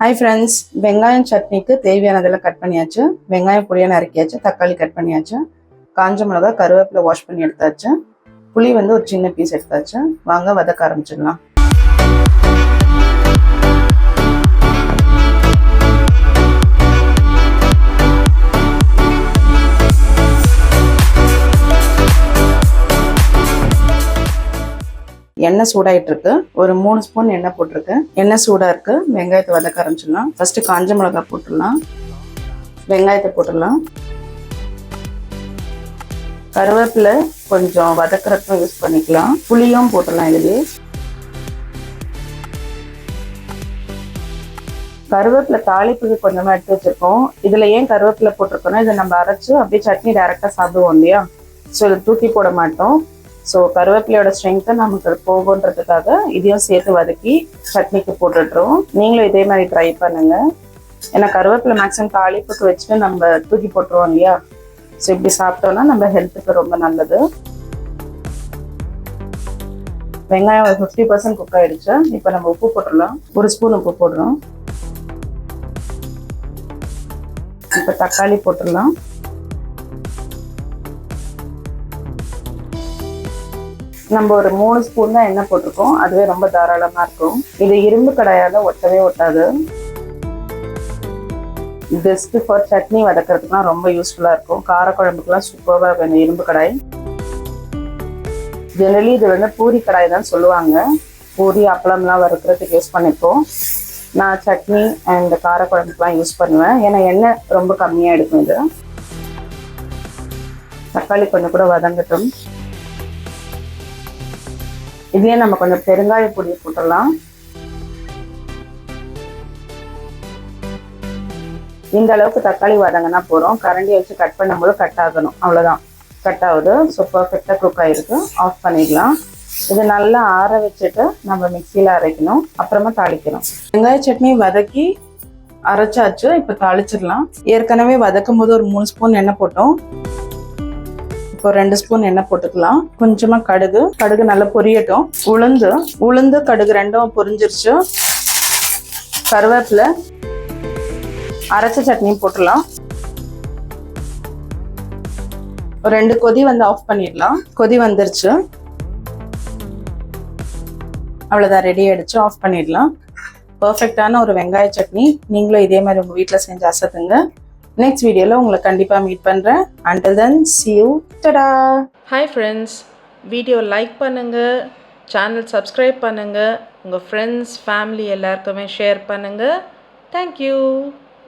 Hi friends வெங்காயம் சட்னிக்கு தேவையானதெல்லாம் கட் பண்ணியாச்சு. வெங்காயம் புளியை நறுக்கியாச்சு தக்காளி கட் பண்ணியாச்சு. காஞ்ச மிளகா கருவேப்பிலை வாஷ் பண்ணி எடுத்தாச்சு. புளி வந்து ஒரு சின்ன பீஸ் எடுத்தாச்சு. வாங்க வதக்க ஆரம்பிச்சிடலாம். எண்ணெய் சூடாயிட்டு இருக்கு ஒரு மூணு ஸ்பூன் எண்ணெய் போட்டிருக்கு. எண்ணெய் சூடா இருக்கு. வெங்காயத்தை வதக்க ஆரம்பிச்சிடலாம். ஃபர்ஸ்ட் காஞ்ச மிளகாய் போட்டுடலாம். வெங்காயத்தை போட்டுடலாம். கருவேப்பிலை கொஞ்சம் வதக்குறதுக்கும் யூஸ் பண்ணிக்கலாம். புளியும் போட்டுடலாம் இதுலேயே. கருவேப்பிலை தாளிப்புக்கு கொஞ்சமா எடுத்து வச்சிருக்கோம். இதுல ஏன் கருவேப்பிலை போட்டிருக்கோம்னா இதை நம்ம அரைச்சு அப்படியே சட்னி டைரக்டா சாப்பிடுவோம் இல்லையா? ஸோ இதை தூக்கி போட மாட்டோம். ஸோ கருவேப்பிலையோட ஸ்ட்ரென்த்தை நமக்கு போகுன்றதுக்காக இதையும் சேர்த்து வதக்கி சட்னிக்கு போட்டுடுறோம் நீங்களும் இதே மாதிரி ட்ரை பண்ணுங்க. ஏன்னா கருவேப்பிலை மேக்ஸிமம் தாளிப்புக்கு வச்சுட்டு நம்ம தூக்கி போட்டுருவோம் இல்லையா? ஸோ இப்படி சாப்பிட்டோம்னா நம்ம ஹெல்த்துக்கு ரொம்ப நல்லது. வெங்காயம் ஒரு ஃபிஃப்டி பர்சன்ட் குக் ஆகிடுச்சு இப்போ நம்ம உப்பு போட்டுடலாம். ஒரு ஸ்பூன் உப்பு போடுறோம். இப்போ தக்காளி போட்டுடலாம். நம்ம ஒரு மூணு ஸ்பூன் தான் எண்ணெய் போட்டிருக்கோம். அதுவே ரொம்ப தாராளமா இருக்கும். இது இரும்பு கடாயால ஒட்டவே ஒட்டாது. பெஸ்ட் ஃபார் சட்னி வதக்கிறதுக்குலாம் ரொம்ப யூஸ்ஃபுல்லாக இருக்கும். காரக்குழம்புக்குலாம் சூப்பராக இருக்கும் இந்த இரும்பு கடாய். ஜெனரலி இது வந்து பூரி கடாய் தான் சொல்லுவாங்க. பூரி அப்பளம்லாம் வறுக்கிறதுக்கு யூஸ் பண்ணிப்போம். நான் சட்னி அண்ட் காரக்குழம்புக்குலாம் யூஸ் பண்ணுவேன். ஏன்னா எண்ணெய் ரொம்ப கம்மியாக எடுக்கும் இது. தக்காளி கொஞ்சம் கூட வதங்கட்டும். இதுலேயே நம்ம கொஞ்சம் பெருங்காய பொடியை போட்டுடலாம். இந்த அளவுக்கு தக்காளி வதங்கினா போகிறோம் கரண்டியை வச்சு கட் பண்ணும்போது கட் ஆகணும். அவ்வளோதான் கட் ஆகுது. ஸோ பர்ஃபெக்டாக குக் ஆகிருக்கு ஆஃப் பண்ணிடலாம். இது நல்லா ஆற வச்சுட்டு நம்ம மிக்சியில் அரைக்கணும். அப்புறமா தாளிக்கணும். வெங்காய சட்னி வதக்கி அரைச்சாச்சு. இப்போ தாளிச்சிடலாம். ஏற்கனவே வதக்கும் போது ஒரு மூணு ஸ்பூன் எண்ணெய் போட்டோம். இப்போ ரெண்டு ஸ்பூன் எண்ணெய் போட்டுக்கலாம். கொஞ்சமா கடுகு. கடுகு நல்லா பொரியட்டும். உளுந்து. உளுந்து கடுகு ரெண்டும் பொரிஞ்சிருச்சு. கருவேப்பிலை. அரைச்ச சட்னியும் போட்டுடலாம். ஒரு ரெண்டு கொதி வந்து ஆஃப் பண்ணிடலாம். கொதி வந்துருச்சு. அவ்வளோதான் ரெடி ஆயிடுச்சு. ஆஃப் பண்ணிடலாம். பர்ஃபெக்டான ஒரு வெங்காய சட்னி. நீங்களும் இதே மாதிரி உங்கள் வீட்டில் செஞ்சு அசத்துங்க. நெக்ஸ்ட் வீடியோவில் உங்களை கண்டிப்பாக மீட் பண்ணுறேன் until then see you tata hi friends video like பண்ணுங்கள் சேனல் சப்ஸ்கிரைப் பண்ணுங்கள் உங்கள் ஃப்ரெண்ட்ஸ் ஃபேமிலி எல்லாருக்குமே ஷேர் பண்ணுங்கள் தேங்க்யூ